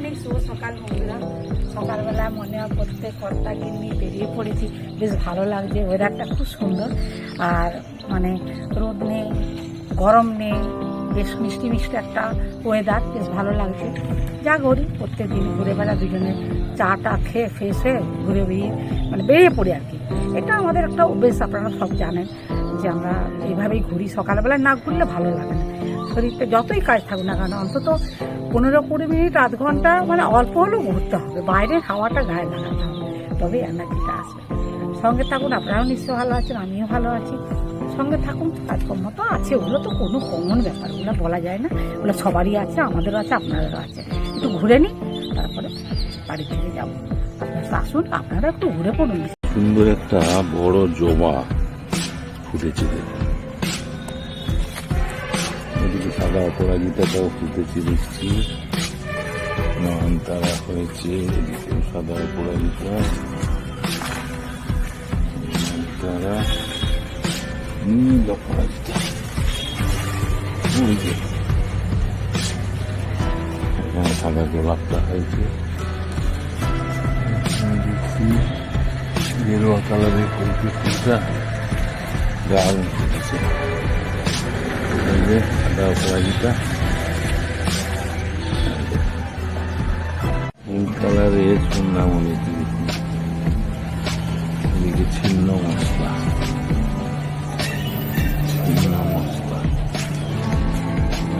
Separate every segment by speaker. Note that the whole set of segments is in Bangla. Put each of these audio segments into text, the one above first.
Speaker 1: মর্নিং শুভ সকাল বন্ধুরা সকালবেলা মনে হয় প্রত্যেক কর্তাকে নিয়ে বেরিয়ে পড়েছি বেশ ভালো লাগছে ওয়েদারটা খুব সুন্দর আর মানে রোদ নেই গরম নেই বেশ মিষ্টি মিষ্টি একটা ওয়েদার বেশ ভালো লাগছে যা করি প্রত্যেক দিন ঘুরে বেড়া দুজনে চা টা খেয়ে ফ্রেশ ঘুরে বেরিয়ে মানে বেরিয়ে পড়ি আর কি এটা আমাদের একটা অভ্যেস আপনারা সব জানেন যে আমরা এইভাবেই ঘুরি সকালবেলা, না ঘুরলে ভালো লাগে না। শরীরটা যতই কাজ থাকুক না কেন, অন্তত পনেরো কুড়ি মিনিট, আধ ঘণ্টা মানে অল্প হলেও ঘুরতে হবে। বাইরের হাওয়াটা গায়ে লাগাতে হবে, তবে এনার্জিটা আসবে। সঙ্গে থাকুন, আপনারাও নিশ্চয়ই ভালো আছেন, আমিও ভালো আছি। সঙ্গে থাকুন তো কাজকর্ম তো আছে, ওগুলো তো কোনো কমন ব্যাপার, ওগুলো বলা যায় না। ওগুলো সবারই আছে, আমাদেরও আছে, আপনাদেরও আছে। একটু ঘুরে নিই তারপরে বাড়ি থেকে যাব। আপনারা আসুন, আপনারা একটু ঘুরে পড়ুন।
Speaker 2: সুন্দর একটা বড় জবা। ফুটেছে দেখুন। এদিকে সাদা অপরাজিতাটাও ফুটেছে দেখছি। নয়নতারা হয়েছে এদিকে সাদা অপরাজিতা। নয়নতারা নীল অপরাজিতা। এখানে সাদা গোলাপটা হয়েছে। দেখছি, গেরুয়া কালারের কলকি ফুলটা দারুণ ফুটেছে এই যে সাদা অপরাজিতা নীল কালারের সুন্নামণি দেখুন এদিকে ছিন্ন মশলা ছিন্ন মশলা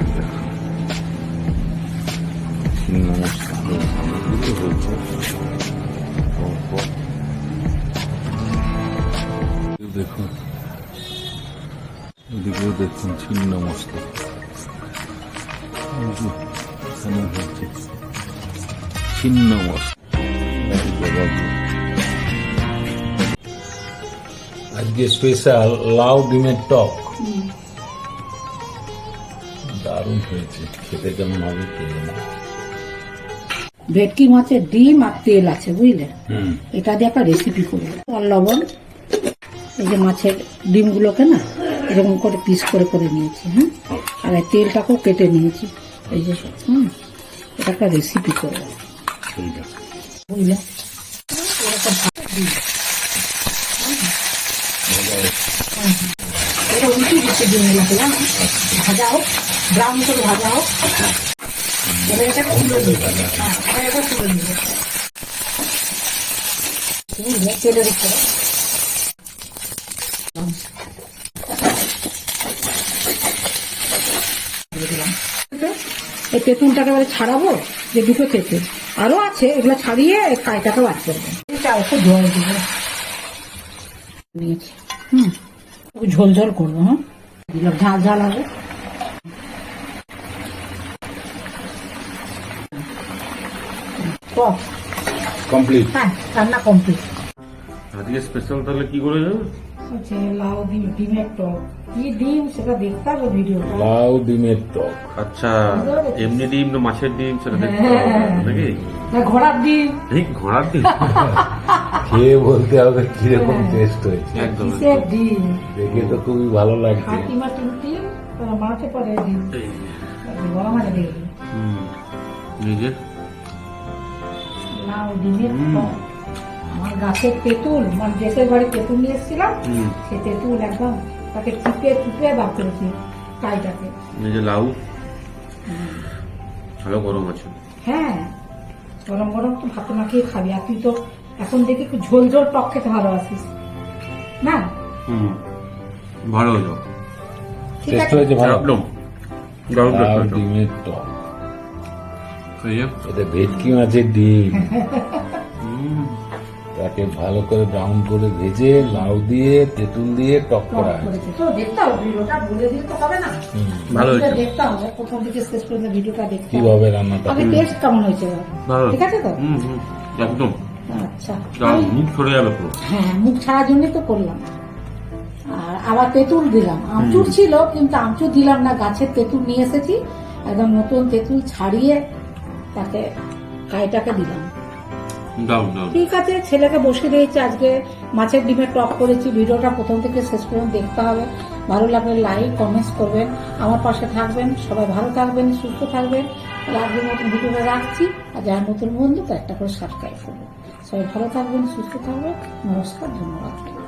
Speaker 2: দেখুন। ছিন্ন মশলা এদিকে হয়েছে পরপর এই দেখুন এদিকেও দেখুন ছিন্ন মশলা এই যে এখানে হচ্ছে ছিন্ন মশলা এই যে বাবু। আজকে স্পেশাল লাউ ডিমের টক। দারুণ হয়েছে খেতে কেমন হবে কে
Speaker 1: ভেটকি মাছের ডিম আর তেল আছে বুঝলে? এটা দিয়ে একটা রেসিপি করব আর লবণ এই যে মাছের ডিমগুলোকে না এরকম করে পিস করে করে নিয়েছি হ্যাঁ আর তেলটাকেও কেটে নিয়েছি। এই যে হুম? এটা একটা রেসিপি করব
Speaker 2: ঠিক
Speaker 1: বুঝলে। এটা উল্টে দিচ্ছে ডিমগুলো পেলাম ভাজা হোক ব্রাউন করে ভাজা হোক। এবার এটাকে তুলে নিবো। হ্যাঁ এবার এটা তুলে বুঝলে? তেলের উপরে। এই তেঁতুলটাকে এবারে ছাড়াবো যে দুটো তেঁতুল আরও আছে এগুলো ছাড়িয়ে এই কাইটাকে বার করব দিব নিয়েছি। হুম। একটু ঝোল ঝোল করব হ্যাঁ দিলাম। ঝাল ঝাল হবে।
Speaker 2: কমপ্লিট।
Speaker 1: হ্যাঁ রান্না কমপ্লিট।
Speaker 2: আজকে স্পেশাল তাহলে কি করে যাবে
Speaker 1: হচ্ছে লাউ ডিম ডিমের টক। কি ডিম সেটা দেখতে হবে ভিডিওটা
Speaker 2: লাউ ডিমের টক।
Speaker 3: আচ্ছা এমনি ডিম না মাছের ডিম সেটা দেখতে
Speaker 1: হ্যাঁ।
Speaker 3: হবে নাকি?
Speaker 1: না ঘোড়ার ডিম।
Speaker 3: এই ঘোড়ার ডিম?
Speaker 2: খেয়ে বলতে হবে কীরকম টেস্ট হয়েছে।
Speaker 3: একদম
Speaker 1: কিসের ডিম?
Speaker 2: দেখে তো খুবই ভালো লাগছে।
Speaker 1: খাটি মাটি ডিম? তারা মাছে পরে ডিম। গরম আছে দেখি
Speaker 3: হুম, এই যে।
Speaker 1: লাউ ডিমের টক। গাছের তেঁতুল মানে দেশের বাড়ি তেঁতুল নিয়ে এসেছিলাম সে তেঁতুল একদম তাকে চিপে চিপে বার করেছি কাইটাকে
Speaker 3: যে লাউ ভালো গরম আছে।
Speaker 1: হ্যাঁ গরম গরম তো ভাত মাখিয়ে খাবি আর তুই তো এখন দেখি একটু ঝোল ঝোল টক খেতে ভালোবাসিস না?
Speaker 3: হুম ভালো হলো।
Speaker 1: ঠিক আছে।
Speaker 2: ভালো।
Speaker 3: একদম।
Speaker 2: ডিমের টক। ভেটকি মাছের ডিম। তাকে ভালো করে ব্রাউন করে ভেজে লাউ দিয়ে তেঁতুল দিয়ে টক করা।
Speaker 3: ভালো
Speaker 1: দেখতে হবে প্রথম শেষ পর্যন্ত ভিডিওটা দেখতে হবে।
Speaker 2: কীভাবে রান্নাটা
Speaker 1: আগে টেস্ট কেমন হয়েছে?
Speaker 3: ভালো।
Speaker 1: ঠিক আছে তো?
Speaker 3: হুম হুম একদম।
Speaker 1: আচ্ছা।
Speaker 3: দারুণ, মুখ সরে যাবে পুরো।
Speaker 1: হ্যাঁ মুখ ছাড়ার জন্যই তো করলাম। আর আবার তেঁতুল দিলাম। আমচুর ছিল কিন্তু আমচুর দিলাম না। গাছের তেঁতুল নিয়ে এসেছি। একদম নতুন তেঁতুল ছাড়িয়ে তাকে কাইটাকে দিলাম। ঠিক আছে, ছেলেকে বসে দিয়েছি আজকে। মাছের ডিমের টপ করেছি, ভিডিওটা প্রথম থেকে শেষ পর্যন্ত দেখতে হবে। ভালো লাগলে লাইক কমেন্টস করবেন। আমার পাশে থাকবেন, সবাই ভালো থাকবেন, সুস্থ থাকবেন। আজকের মতন ভিডিওটা রাখছি। আর যার নতুন বন্ধু একটা করে সাবস্ক্রাইব করবেন। সবাই ভালো থাকবেন, সুস্থ থাকবেন। নমস্কার, ধন্যবাদ।